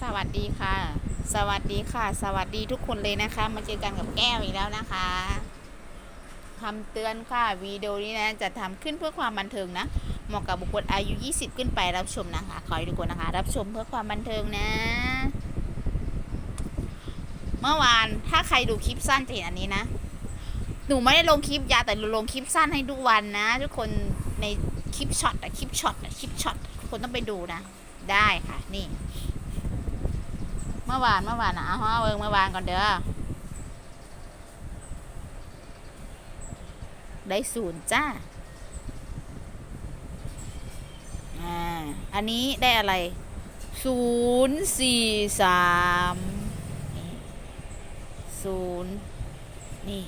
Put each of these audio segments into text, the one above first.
สวัสดีค่ะ สวัสดีค่ะ สวัสดีทุกคนเลยนะคะ มาเจอกันกับแก้วอีกแล้วนะคะคำเตือนค่ะวิดีโอนี้นะจะทำขึ้นเพื่อความบันเทิงนะเหมาะกับบุคคลอายุ 20 ขึ้นไปรับชมนะคะ ขอให้ทุกคนนะคะ รับชมเพื่อความบันเทิงนะ เมื่อวานถ้าใครดูคลิปสั้นจะเห็นอันนี้นะ หนูไม่ได้ลงคลิปยาแต่ลงคลิปสั้นให้ทุกวันนะ ทุกคนในคลิปช็อตอะคลิปช็อตอะคลิปช็อตคนต้องไปดูนะ ได้ค่ะนี่ มื่อวานเมื่อวานนะเอาเอาเบิ่งเมื่อวานก่อนเด้อได้ศูนย์จ้าอ่าอันนี้ได้อะไรศูนย์สี่สามศูนย์นี่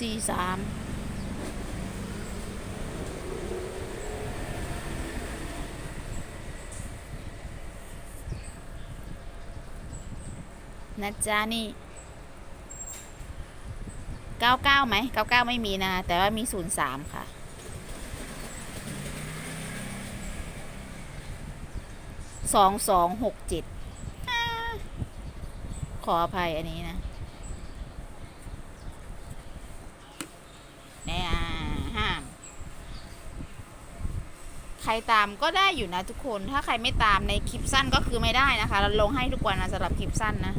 สี่สาม นะจ๊ะนี่เก้าเก้าไหมเก้าเก้าไม่มีนะ แต่ว่ามีศูนย์สามค่ะ สองสองหกเจ็ดขออภัยอันนี้นะเนี่ยห้าม ใครตามก็ได้อยู่นะทุกคน ถ้าใครไม่ตามในคลิปสั้นก็คือไม่ได้นะคะ เราลงให้ทุกวันนะสำหรับคลิปสั้นนะ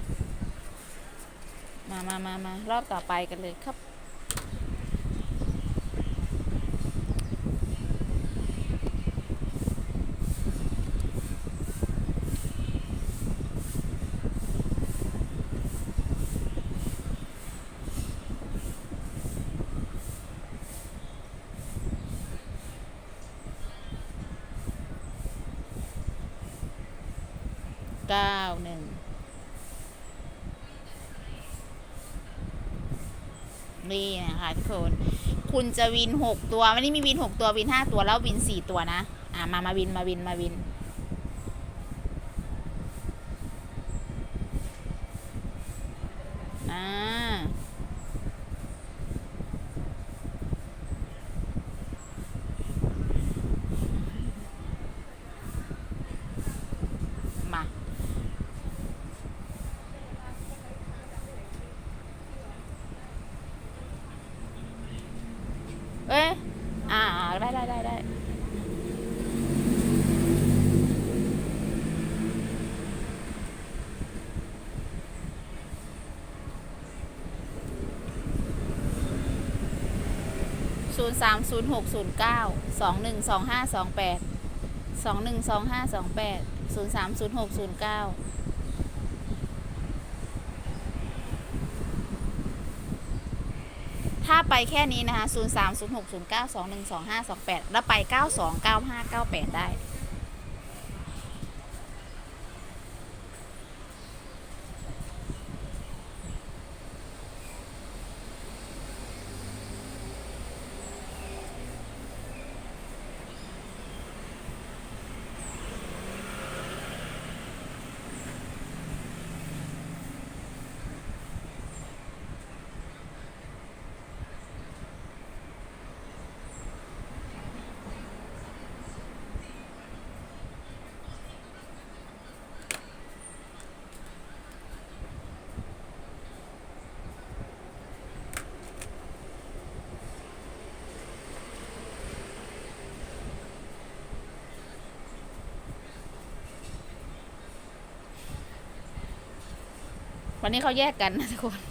มามามามารอบต่อไปกันเลยครับ เก้าหนึ่ง นี่นะคะทุกคน คุณจะวินหกตัววันนี้มีวินหกตัววินห้าตัวแล้ววินสี่ตัวนะ อ่ามามาวินมาวินมาวิน อ่ามา 0 3 0 6 0 9 2 1 2 5 2 8 2 1 2 5 2 8 0 3 0 6 0 9ถ้าไปแค่นี้นะคะ 0 3 0 6 0 9 2 1 2 5 2 8 แล้วไป 9 2 9 5 9 8 ได้ อันนี้เขาแยกกันนะทุกคน อ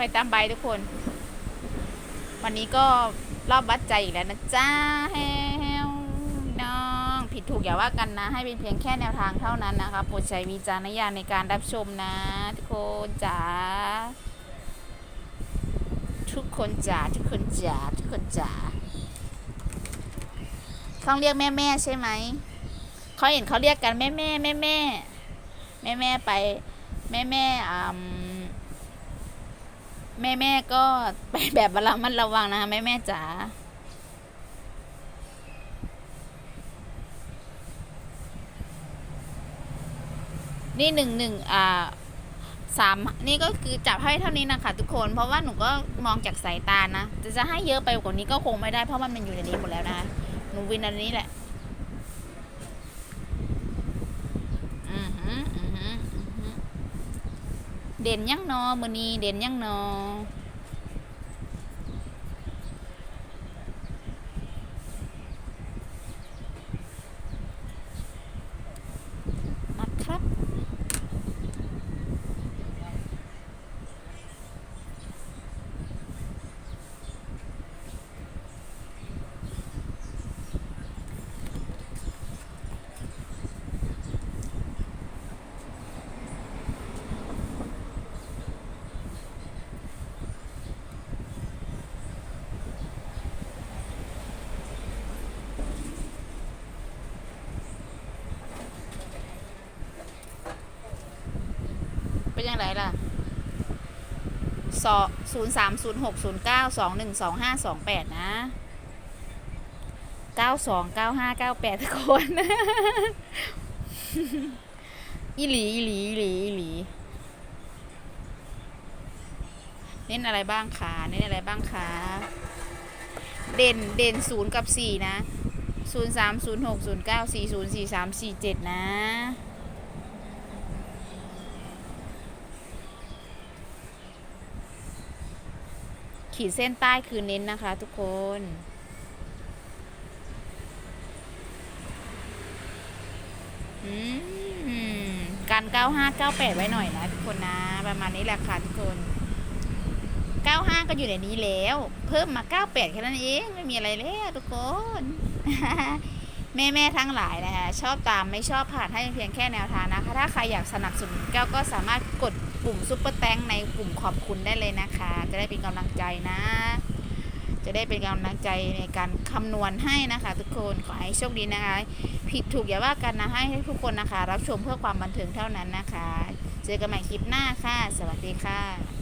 ไปตามใบทุกคน วันนี้ก็รอบวัดใจอีกแล้วนะจ้าแฮวน้อง ผิดถูกอย่าว่ากันนะ ให้เป็นเพียงแค่แนวทางเท่านั้นนะคะโปรดใช้วิจารณญาณในการรับชมนะ ทุกคนจ๋าทุกคนจ๋าทุกคนจ๋าทุกคนจ๋าต้องเรียกแม่แม่ใช่ไหมเขาเห็นเขาเรียกกันแม่แม่แม่แม่แม่แม่ไปแม่แม่อืม แม่แม่ก็ไปแบบระมัดระวังนะคะแม่แม่จ๋านี่หนึ่งหนึ่งอ่าสามนี่ก็คือจับให้เท่านี้นะคะทุกคนเพราะว่าหนูก็มองจากสายตานะแต่จะให้เยอะไปกว่านี้ก็คงไม่ได้เพราะมันมันอยู่ในนี้หมดแล้วนะคะหนูวินอันนี้แหละ อือหืออือหืออือหือ เด่นยังนอมือนี้เด่นยังนอนะครับ เป็นยังไงล่ะสอศูนย์สามศูนย์หกศูนย์เก้าสองหนึ่งสองห้าสองแปดนะเก้าสองเก้าห้าเก้าแปดทุกคนอีหลีอีหลีอีหลีอีหลีเน้นอะไรบ้างคะเน้นอะไรบ้างคะเด่นเด่นศูนย์กับสี่นะศูนย์สามศูนย์หกศูนย์เก้าสี่ศูนย์สี่สามสี่เจ็ดนะ ขีดเส้นใต้คือเน้นนะคะทุกคน การ 9598 ไว้หน่อยนะทุกคนนะ ประมาณนี้แหละค่ะทุกคน 95 ก็อยู่ในนี้แล้ว เพิ่มมา 98 แค่นั้นเอง ไม่มีอะไรแล้วทุกคน แม่แม่ๆทั้งหลายนะคะ ชอบตามไม่ชอบผ่านให้เพียงแค่แนวทางนะคะ ถ้าใครอยากสนับสนุนแก้วก็สามารถกด ปุ่มซุปเปอร์แตงในปุ่มขอบคุณได้เลยนะคะ จะได้เป็นกำลังใจนะ จะได้เป็นกำลังใจในการคำนวณให้นะคะ ทุกคนขอให้โชคดีนะคะ ผิดถูกอย่าว่ากันนะให้ทุกคนนะคะ รับชมเพื่อความบันเทิงเท่านั้นนะคะ เจอกันใหม่คลิปหน้าค่ะ สวัสดีค่ะ